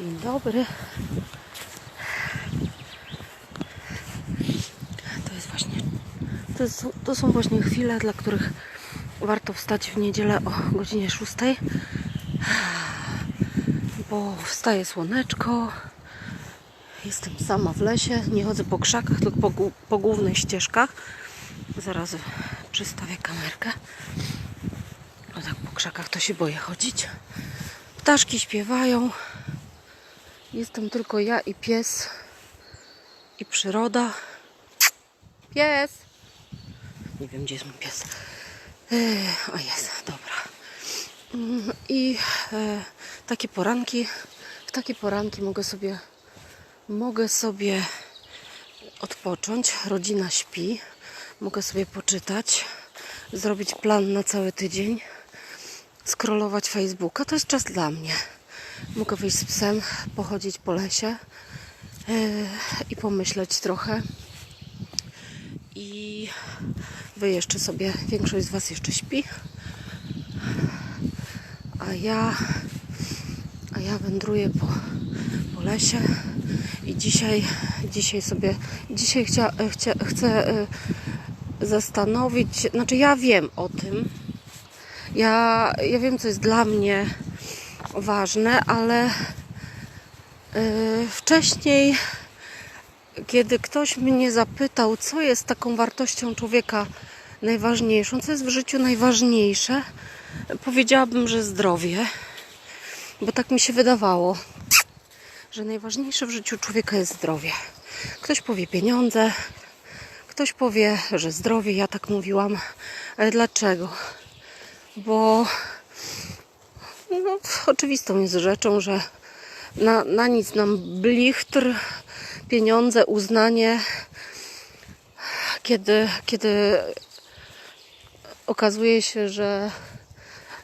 Dzień dobry. To jest właśnie. To, jest, to są właśnie chwile, dla których warto wstać w niedzielę o godzinie 6. Bo wstaje słoneczko. Jestem sama w lesie. Nie chodzę po krzakach, tylko po, po głównych ścieżkach. Zaraz przystawię kamerkę. O tak po krzakach to się boję chodzić. Ptaszki śpiewają. Jestem tylko ja i pies. I przyroda. Pies! Nie wiem, gdzie jest mój pies. O jest, dobra. Mm, I e, takie poranki, w takie poranki mogę sobie, mogę sobie odpocząć. Rodzina śpi. Mogę sobie poczytać, zrobić plan na cały tydzień, scrollować Facebooka. To jest czas dla mnie. Mogę wyjść z psem, pochodzić po lesie yy, i pomyśleć trochę. I wy jeszcze sobie, większość z Was jeszcze śpi, a ja, a ja wędruję po, po lesie. I dzisiaj, dzisiaj sobie, dzisiaj chcia, chcia, chcę y, zastanowić, znaczy ja wiem o tym, ja, ja wiem, co jest dla mnie ważne, ale y, wcześniej, kiedy ktoś mnie zapytał, co jest taką wartością człowieka najważniejszą, co jest w życiu najważniejsze, powiedziałabym, że zdrowie, bo tak mi się wydawało, że najważniejsze w życiu człowieka jest zdrowie. Ktoś powie pieniądze, ktoś powie, że zdrowie, ja tak mówiłam, ale dlaczego? Bo no, oczywistą jest rzeczą, że na, na nic nam blichtr, pieniądze, uznanie, kiedy, kiedy okazuje się, że,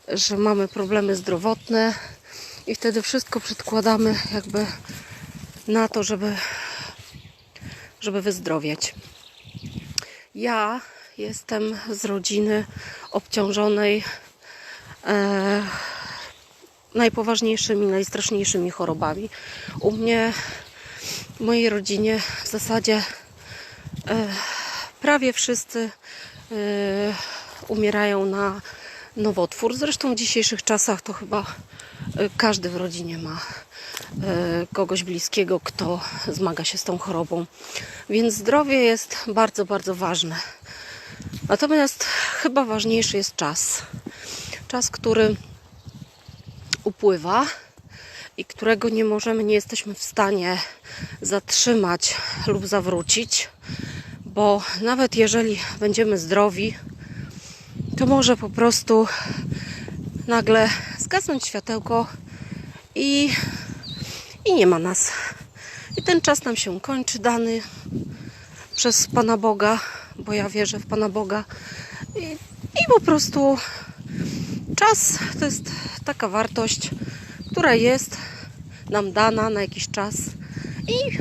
że mamy problemy zdrowotne i wtedy wszystko przedkładamy jakby na to, żeby, żeby wyzdrowieć. Ja jestem z rodziny obciążonej e, najpoważniejszymi, najstraszniejszymi chorobami. U mnie, w mojej rodzinie w zasadzie e, prawie wszyscy e, umierają na nowotwór. Zresztą w dzisiejszych czasach to chyba e, każdy w rodzinie ma e, kogoś bliskiego, kto zmaga się z tą chorobą. Więc zdrowie jest bardzo, bardzo ważne. Natomiast chyba ważniejszy jest czas. Czas, który upływa i którego nie możemy, nie jesteśmy w stanie zatrzymać lub zawrócić, bo nawet jeżeli będziemy zdrowi, to może po prostu nagle zgasnąć światełko i, i nie ma nas. I ten czas nam się kończy, dany przez Pana Boga, bo ja wierzę w Pana Boga. I, i po prostu czas to jest taka wartość, która jest nam dana na jakiś czas i,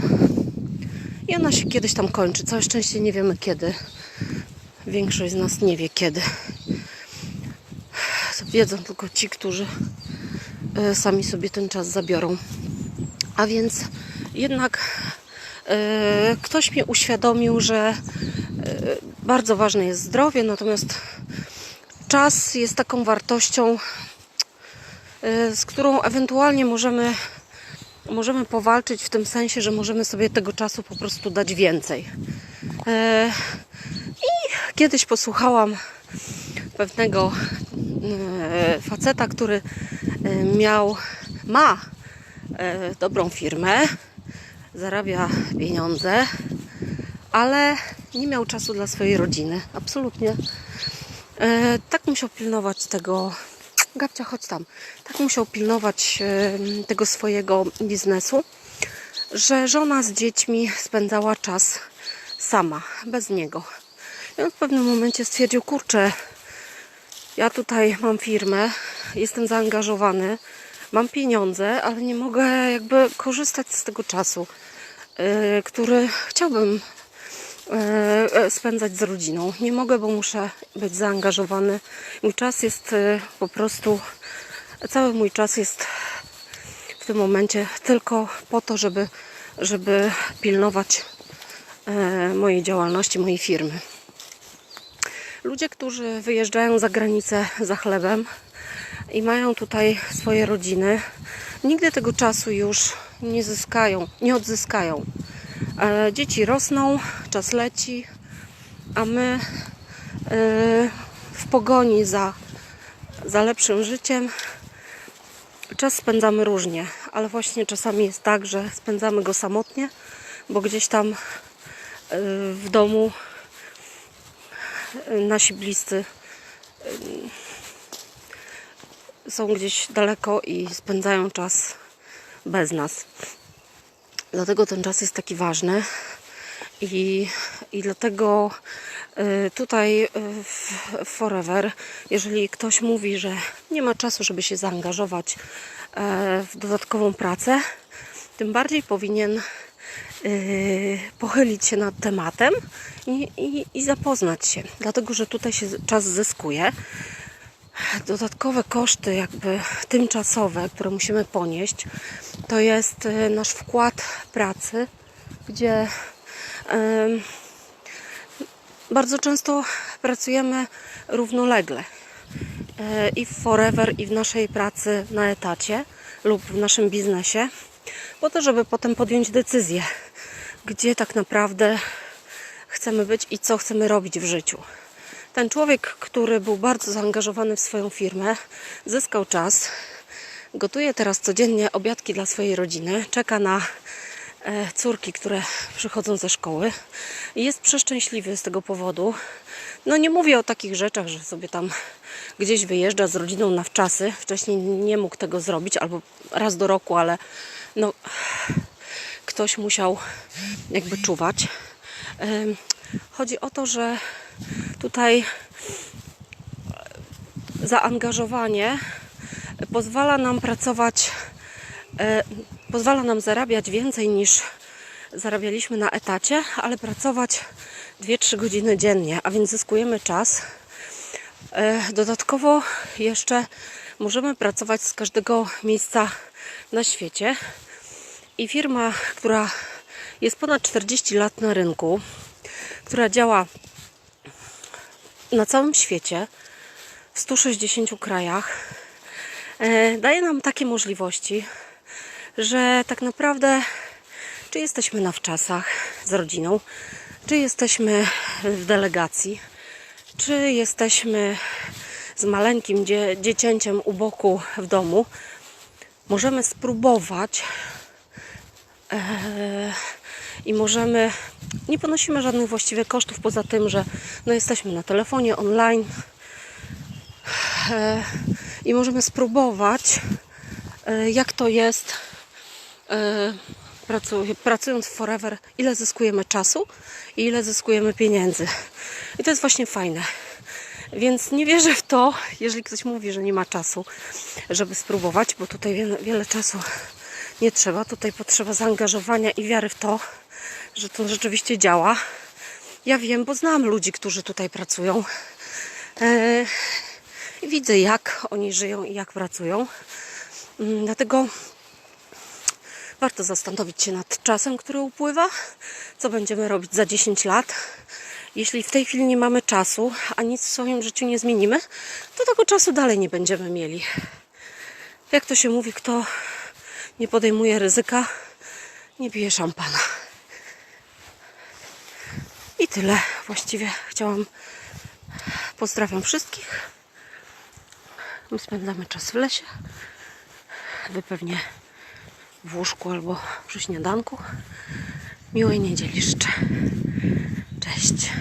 i ona się kiedyś tam kończy. Całe szczęście nie wiemy kiedy. Większość z nas nie wie kiedy. Wiedzą tylko ci, którzy e, sami sobie ten czas zabiorą. A więc jednak e, ktoś mnie uświadomił, że e, bardzo ważne jest zdrowie, natomiast czas jest taką wartością, e, z którą ewentualnie możemy, możemy powalczyć w tym sensie, że możemy sobie tego czasu po prostu dać więcej. E, I kiedyś posłuchałam pewnego e, faceta, który miał, ma dobrą firmę, zarabia pieniądze, ale nie miał czasu dla swojej rodziny. Absolutnie. E, tak musiał pilnować tego. Gabcia, chodź tam. Tak musiał pilnować e, tego swojego biznesu, że żona z dziećmi spędzała czas sama, bez niego. I on w pewnym momencie stwierdził, kurczę, ja tutaj mam firmę, jestem zaangażowany, mam pieniądze, ale nie mogę jakby korzystać z tego czasu, yy, który chciałbym spędzać z rodziną. Nie mogę, bo muszę być zaangażowany. Mój czas jest yy, po prostu, cały mój czas jest w tym momencie tylko po to, żeby, żeby pilnować e, mojej działalności, mojej firmy. Ludzie, którzy wyjeżdżają za granicę za chlebem i mają tutaj swoje rodziny, nigdy tego czasu już nie zyskają, nie odzyskają. E, Dzieci rosną, czas leci, a my e, w pogoni za, za lepszym życiem czas spędzamy różnie, ale właśnie czasami jest tak, że spędzamy go samotnie, bo gdzieś tam e, w domu nasi bliscy są gdzieś daleko i spędzają czas bez nas. Dlatego ten czas jest taki ważny i, i dlatego y, tutaj y, Forever, jeżeli ktoś mówi, że nie ma czasu, żeby się zaangażować e, w dodatkową pracę, tym bardziej powinien y, pochylić się nad tematem i, i, i zapoznać się, dlatego że tutaj się czas zyskuje dodatkowe koszty, jakby tymczasowe, które musimy ponieść, to jest e, nasz wkład pracy, gdzie bardzo często pracujemy równolegle E, i w Forever, i w naszej pracy na etacie lub w naszym biznesie, po to, żeby potem podjąć decyzję, gdzie tak naprawdę chcemy być i co chcemy robić w życiu. Ten człowiek, który był bardzo zaangażowany w swoją firmę, zyskał czas, gotuje teraz codziennie obiadki dla swojej rodziny, czeka na e, córki, które przychodzą ze szkoły i jest przeszczęśliwy z tego powodu. No nie mówię o takich rzeczach, że sobie tam gdzieś wyjeżdża z rodziną na wczasy. Wcześniej nie mógł tego zrobić, albo raz do roku, ale no ktoś musiał jakby czuwać. Chodzi o to, że tutaj zaangażowanie pozwala nam pracować, e, pozwala nam zarabiać więcej niż zarabialiśmy na etacie, ale pracować 2-3 godziny dziennie, a więc zyskujemy czas. E, Dodatkowo jeszcze możemy pracować z każdego miejsca na świecie. I firma, która jest ponad 40 lat na rynku, która działa na całym świecie, w 160 krajach, e, daje nam takie możliwości, że tak naprawdę, czy jesteśmy na wczasach z rodziną, czy jesteśmy w delegacji, czy jesteśmy z maleńkim dzie- dziecięciem u boku w domu, możemy spróbować e, i możemy, nie ponosimy żadnych właściwie kosztów poza tym, że no jesteśmy na telefonie online e, i możemy spróbować, e, jak to jest e, pracu- pracując Forever, ile zyskujemy czasu i ile zyskujemy pieniędzy. I to jest właśnie fajne. Więc nie wierzę w to, jeżeli ktoś mówi, że nie ma czasu, żeby spróbować, bo tutaj wiele, wiele czasu nie trzeba. Tutaj potrzeba zaangażowania i wiary w to, że to rzeczywiście działa. Ja wiem, bo znam ludzi, którzy tutaj pracują. I widzę, jak oni żyją i jak pracują. Mm, Dlatego warto zastanowić się nad czasem, który upływa, co będziemy robić za 10 lat. Jeśli w tej chwili nie mamy czasu, a nic w swoim życiu nie zmienimy, to tego czasu dalej nie będziemy mieli. Jak to się mówi, kto nie podejmuje ryzyka, nie pije szampana. I tyle. Właściwie chciałam. Pozdrawiam wszystkich. My spędzamy czas w lesie. Wy pewnie w łóżku albo przy śniadanku. Miłej niedzieli życzę. Cześć.